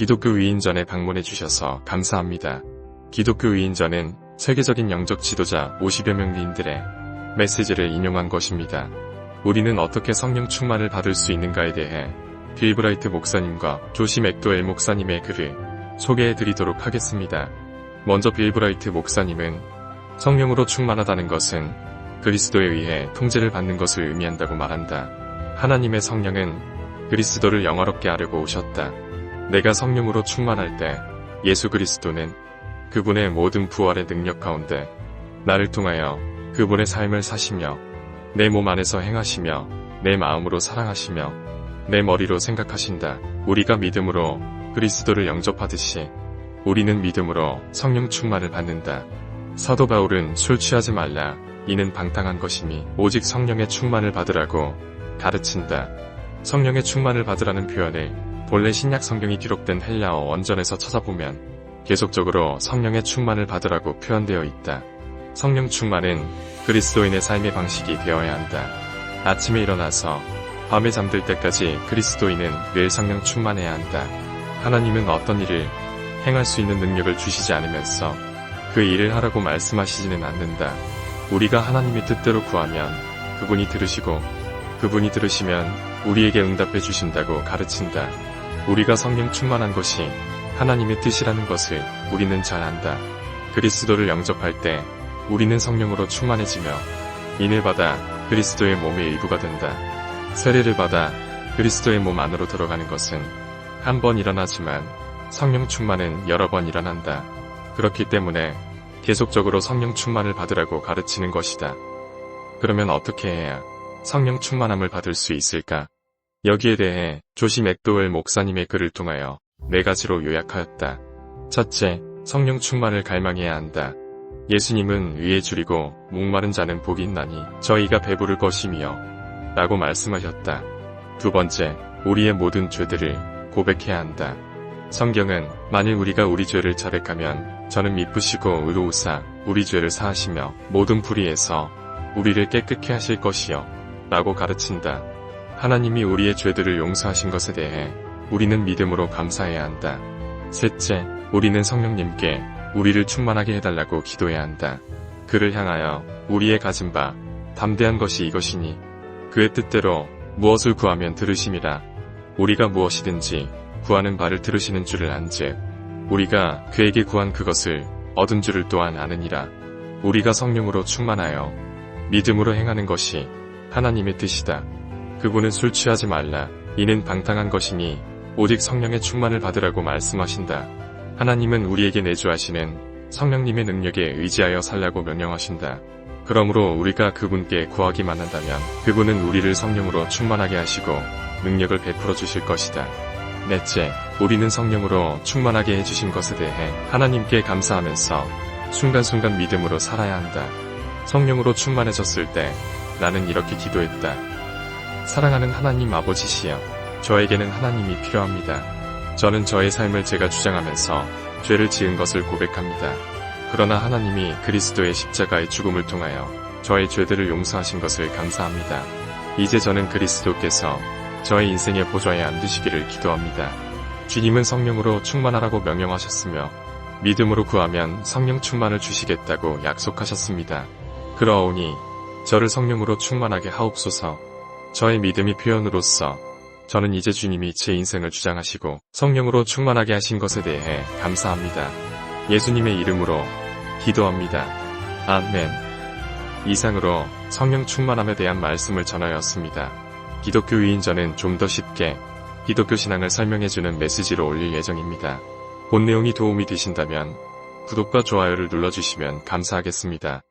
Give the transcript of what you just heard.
기독교 위인전에 방문해 주셔서 감사합니다. 기독교 위인전은 세계적인 영적 지도자 50여 명 위인들의 메시지를 인용한 것입니다. 우리는 어떻게 성령 충만을 받을 수 있는가에 대해 빌브라이트 목사님과 조시 맥도엘 목사님의 글을 소개해 드리도록 하겠습니다. 먼저 빌브라이트 목사님은 성령으로 충만하다는 것은 그리스도에 의해 통제를 받는 것을 의미한다고 말한다. 하나님의 성령은 그리스도를 영화롭게 하려고 오셨다. 내가 성령으로 충만할 때 예수 그리스도는 그분의 모든 부활의 능력 가운데 나를 통하여 그분의 삶을 사시며 내 몸 안에서 행하시며 내 마음으로 사랑하시며 내 머리로 생각하신다. 우리가 믿음으로 그리스도를 영접하듯이 우리는 믿음으로 성령 충만을 받는다. 사도 바울은 술 취하지 말라. 이는 방탕한 것이니 오직 성령의 충만을 받으라고 가르친다. 성령의 충만을 받으라는 표현을 본래 신약 성경이 기록된 헬라어 원전에서 찾아보면 계속적으로 성령의 충만을 받으라고 표현되어 있다. 성령 충만은 그리스도인의 삶의 방식이 되어야 한다. 아침에 일어나서 밤에 잠들 때까지 그리스도인은 늘 성령 충만해야 한다. 하나님은 어떤 일을 행할 수 있는 능력을 주시지 않으면서 그 일을 하라고 말씀하시지는 않는다. 우리가 하나님의 뜻대로 구하면 그분이 들으시고 그분이 들으시면 우리에게 응답해 주신다고 가르친다. 우리가 성령 충만한 것이 하나님의 뜻이라는 것을 우리는 잘 안다. 그리스도를 영접할 때 우리는 성령으로 충만해지며 인을 받아 그리스도의 몸의 일부가 된다. 세례를 받아 그리스도의 몸 안으로 들어가는 것은 한 번 일어나지만 성령 충만은 여러 번 일어난다. 그렇기 때문에 계속적으로 성령 충만을 받으라고 가르치는 것이다. 그러면 어떻게 해야 성령 충만함을 받을 수 있을까? 여기에 대해 조시 맥도웰 목사님의 글을 통하여 네 가지로 요약하였다. 첫째, 성령 충만을 갈망해야 한다. 예수님은 위에 줄이고 목마른 자는 복이 있나니 저희가 배부를 것이며 라고 말씀하셨다. 두 번째, 우리의 모든 죄들을 고백해야 한다. 성경은 만일 우리가 우리 죄를 자백하면 저는 미쁘시고 의로우사 우리 죄를 사하시며 모든 불의에서 우리를 깨끗게 하실 것이요 라고 가르친다. 하나님이 우리의 죄들을 용서하신 것에 대해 우리는 믿음으로 감사해야 한다. 셋째, 우리는 성령님께 우리를 충만하게 해달라고 기도해야 한다. 그를 향하여 우리의 가진 바 담대한 것이 이것이니 그의 뜻대로 무엇을 구하면 들으심이라 우리가 무엇이든지 구하는 바를 들으시는 줄을 안즉 우리가 그에게 구한 그것을 얻은 줄을 또한 아느니라 우리가 성령으로 충만하여 믿음으로 행하는 것이 하나님의 뜻이다. 그분은 술 취하지 말라 이는 방탕한 것이니 오직 성령의 충만을 받으라고 말씀하신다. 하나님은 우리에게 내주하시는 성령님의 능력에 의지하여 살라고 명령하신다. 그러므로 우리가 그분께 구하기만 한다면 그분은 우리를 성령으로 충만하게 하시고 능력을 베풀어 주실 것이다. 넷째, 우리는 성령으로 충만하게 해주신 것에 대해 하나님께 감사하면서 순간순간 믿음으로 살아야 한다. 성령으로 충만해졌을 때 나는 이렇게 기도했다. 사랑하는 하나님 아버지시여, 저에게는 하나님이 필요합니다. 저는 저의 삶을 제가 주장하면서 죄를 지은 것을 고백합니다. 그러나 하나님이 그리스도의 십자가의 죽음을 통하여 저의 죄들을 용서하신 것을 감사합니다. 이제 저는 그리스도께서 저의 인생의 보좌에 앉으시기를 기도합니다. 주님은 성령으로 충만하라고 명령하셨으며 믿음으로 구하면 성령 충만을 주시겠다고 약속하셨습니다. 그러오니 저를 성령으로 충만하게 하옵소서 저의 믿음이 표현으로서 저는 이제 주님이 제 인생을 주장하시고 성령으로 충만하게 하신 것에 대해 감사합니다. 예수님의 이름으로 기도합니다. 아멘. 이상으로 성령 충만함에 대한 말씀을 전하였습니다. 기독교 위인전은 좀 더 쉽게 기독교 신앙을 설명해주는 메시지로 올릴 예정입니다. 본 내용이 도움이 되신다면 구독과 좋아요를 눌러주시면 감사하겠습니다.